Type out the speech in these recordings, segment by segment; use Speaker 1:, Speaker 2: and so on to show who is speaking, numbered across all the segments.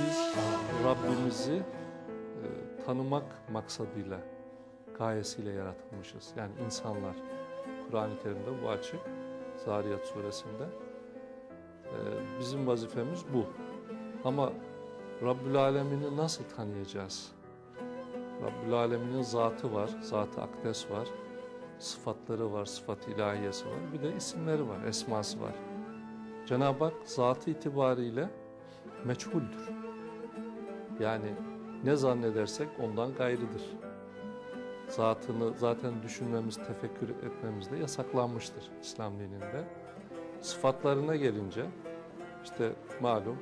Speaker 1: biz Rabbimizi e, tanımak maksadıyla, gayesiyle yaratılmışız. Yani insanlar. Kur'an-ı Kerim'de bu açık. Zariyat suresinde. E, bizim vazifemiz bu. Ama Rabbül Alemin'i nasıl tanıyacağız? Rabbül Alemin'in zatı var, zatı akdes var, sıfatları var, sıfat ilahiyesi var, bir de isimleri var, esması var. Cenab-ı Hak zatı itibariyle meçhuldür. Yani ne zannedersek ondan gayrıdır. Zatını zaten düşünmemiz, tefekkür etmemiz de yasaklanmıştır İslam dininde. Sıfatlarına gelince işte malum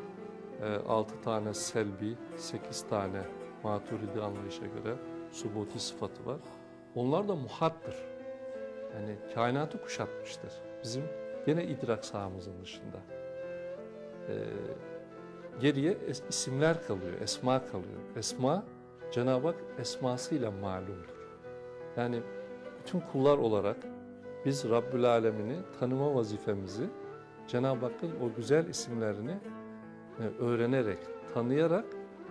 Speaker 1: 6 tane selbi, 8 tane maturidi anlayışa göre subuti sıfatı var. Onlar da muhattır. Yani kainatı kuşatmıştır. Bizim gene idrak sahamızın dışında. Ee, geriye isimler kalıyor, esma kalıyor. Esma, Cenab-ı Hak esmasıyla malumdur. Yani bütün kullar olarak biz Rabbül Alemini tanıma vazifemizi Cenab-ı Hakk'ın o güzel isimlerini e, öğrenerek, tanıyarak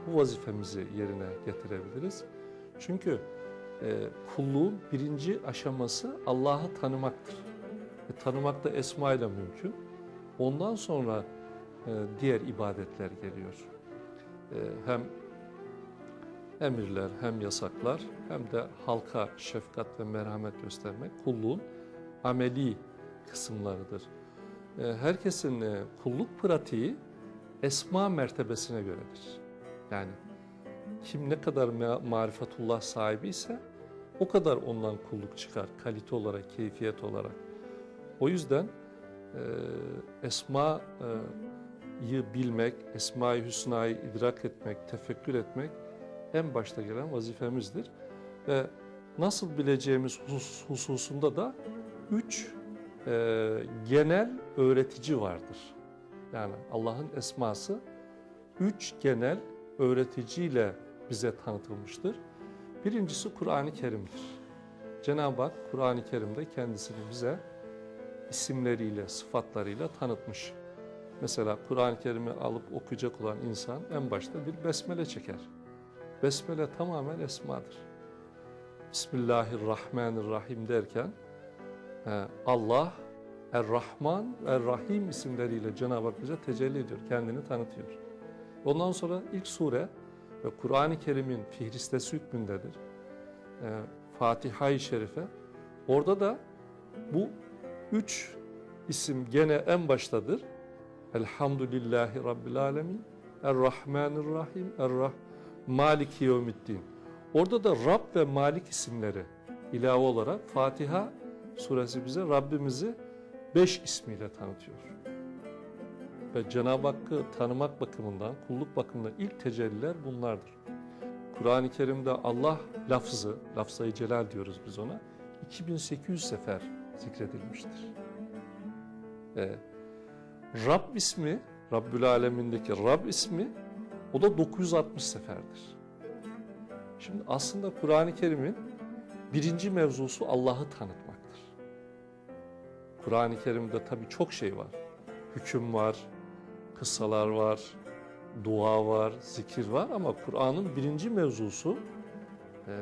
Speaker 1: bu vazifemizi yerine getirebiliriz. Çünkü e, kulluğun birinci aşaması Allah'ı tanımaktır. E, tanımak da esma ile mümkün. Ondan sonra diğer ibadetler geliyor. E, hem emirler hem yasaklar hem de halka şefkat ve merhamet göstermek kulluğun ameli kısımlarıdır. E, herkesin e, kulluk pratiği esma mertebesine göredir. Yani kim ne kadar ma- marifetullah sahibi ise o kadar ondan kulluk çıkar kalite olarak, keyfiyet olarak. O yüzden e, esma'yı bilmek, esma-i hüsnayı idrak etmek, tefekkür etmek en başta gelen vazifemizdir. Ve nasıl bileceğimiz hus- hususunda da üç e, genel öğretici vardır. Yani Allah'ın esması üç genel öğreticiyle bize tanıtılmıştır. Birincisi Kur'an-ı Kerim'dir. Cenab-ı Hak Kur'an-ı Kerim'de kendisini bize isimleriyle, sıfatlarıyla tanıtmış. Mesela Kur'an-ı Kerim'i alıp okuyacak olan insan en başta bir besmele çeker. Besmele tamamen esmadır. Bismillahirrahmanirrahim derken e, Allah Er-Rahman, Er-Rahim isimleriyle Cenab-ı Hak bize tecelli ediyor, kendini tanıtıyor. Ondan sonra ilk sure ve Kur'an-ı Kerim'in fihristesi hükmündedir. E, Fatiha-i Şerife. Orada da bu üç isim gene en baştadır. Elhamdülillahi Rabbil Alemin, Er-Rahmanir-Rahim, Er-Rah Maliki Yevmiddin. Orada da Rab ve Malik isimleri ilave olarak Fatiha suresi bize Rabbimizi beş ismiyle tanıtıyor. Ve Cenab-ı Hakk'ı tanımak bakımından, kulluk bakımından ilk tecelliler bunlardır. Kur'an-ı Kerim'de Allah lafzı, lafzayı celal diyoruz biz ona, 2800 sefer zikredilmiştir. Ee, Rab ismi, Rabbül Alemin'deki Rab ismi, o da 960 seferdir. Şimdi aslında Kur'an-ı Kerim'in birinci mevzusu Allah'ı tanıtmaktır. Kur'an-ı Kerim'de tabii çok şey var. Hüküm var, kıssalar var, dua var, zikir var ama Kur'an'ın birinci mevzusu e,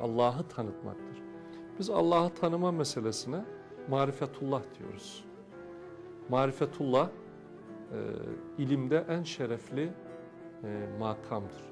Speaker 1: Allah'ı tanıtmaktır. Biz Allah'ı tanıma meselesine marifetullah diyoruz. Marifetullah e, ilimde en şerefli e, makamdır.